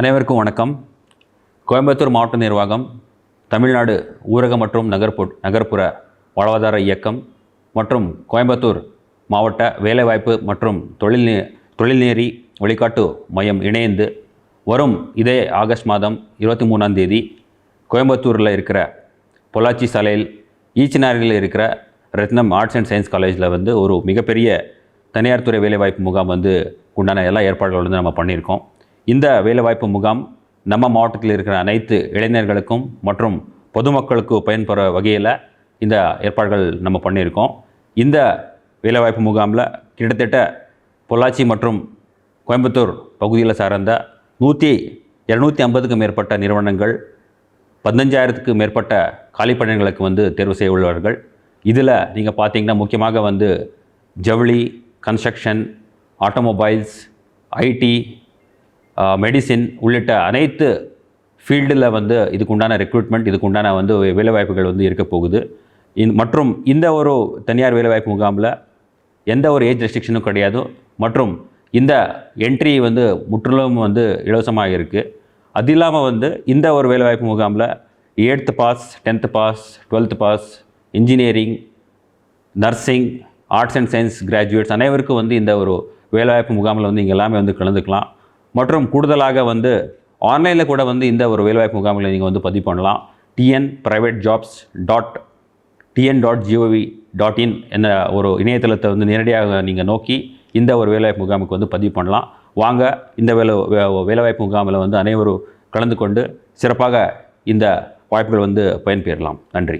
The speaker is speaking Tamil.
அனைவருக்கும் வணக்கம். கோயம்புத்தூர் மாவட்ட நிர்வாகம் தமிழ்நாடு ஊரக மற்றும் நகர்ப்பு நகர்ப்புற வாழ்வாதார இயக்கம் மற்றும் கோயம்புத்தூர் மாவட்ட வேலைவாய்ப்பு மற்றும் தொழில் தொழில்நெறி வழிகாட்டு மையம் இணைந்து வரும் இதே ஆகஸ்ட் மாதம் இருபத்தி மூணாம் தேதி கோயம்புத்தூரில் இருக்கிற பொள்ளாச்சி சாலையில் ஈச்சனாரில் இருக்கிற ரத்னம் ஆர்ட்ஸ் அண்ட் சயின்ஸ் காலேஜில் வந்து ஒரு மிகப்பெரிய தனியார் துறை வேலைவாய்ப்பு முகாம் வந்து உண்டான எல்லா ஏற்பாடுகள் வந்து நம்ம பண்ணியிருக்கோம். இந்த வேலைவாய்ப்பு முகாம் நம்ம மாவட்டத்தில் இருக்கிற அனைத்து இளைஞர்களுக்கும் மற்றும் பொதுமக்களுக்கு பயன்பெற வகையில் இந்த ஏற்பாடுகள் நம்ம பண்ணியிருக்கோம். இந்த வேலைவாய்ப்பு முகாமில் கிட்டத்தட்ட பொள்ளாச்சி மற்றும் கோயம்புத்தூர் பகுதியில் சார்ந்த நூற்றி இரநூத்தி ஐம்பதுக்கும் மேற்பட்ட நிறுவனங்கள் பதினஞ்சாயிரத்துக்கு மேற்பட்ட காலிப்பணிகளுக்கு வந்து தேர்வு செய்ய உள்ளவர்கள் இதில் நீங்கள் பார்த்தீங்கன்னா முக்கியமாக வந்து ஜவுளி கன்ஸ்ட்ரக்ஷன் ஆட்டோமொபைல்ஸ் ஐடி மெடிசின் உள்ளிட்ட அனைத்து ஃபீல்டில் வந்து இதுக்கு உண்டான ரெக்ரூட்மெண்ட் இதுக்கு உண்டான வந்து வேலைவாய்ப்புகள் வந்து இருக்க போகுது. இந் மற்றும் இந்த ஒரு தனியார் வேலைவாய்ப்பு முகாமில் எந்த ஒரு ஏஜ் ரெஸ்ட்ரிக்ஷனும் கிடையாது. மற்றும் இந்த என்ட்ரி வந்து முற்றிலும் வந்து இலவசமாக இருக்குது அது இல்லாமல் வந்து இந்த ஒரு வேலைவாய்ப்பு முகாமில் eighth pass tenth pass twelfth pass engineering nursing arts and science graduates அனைவருக்கும் வந்து இந்த ஒரு வேலைவாய்ப்பு முகாமில் வந்து இங்கே எல்லாமே வந்து கலந்துக்கலாம். மற்றும் கூடுதலாக வந்து ஆன்லைனில் கூட வந்து இந்த ஒரு வேலைவாய்ப்பு முகாமில் நீங்கள் வந்து பதிவு பண்ணலாம். TN private jobs dot TN dot GOV dot in என்ற ஒரு இணையதளத்தை வந்து நேரடியாக நீங்கள் நோக்கி இந்த ஒரு வேலைவாய்ப்பு முகாமுக்கு வந்து பதிவு பண்ணலாம். வாங்க இந்த வேலை வேலைவாய்ப்பு முகாமில் வந்து அனைவரும் கலந்து கொண்டு சிறப்பாக இந்த வாய்ப்புகள் வந்து பயன்பெறலாம். நன்றி.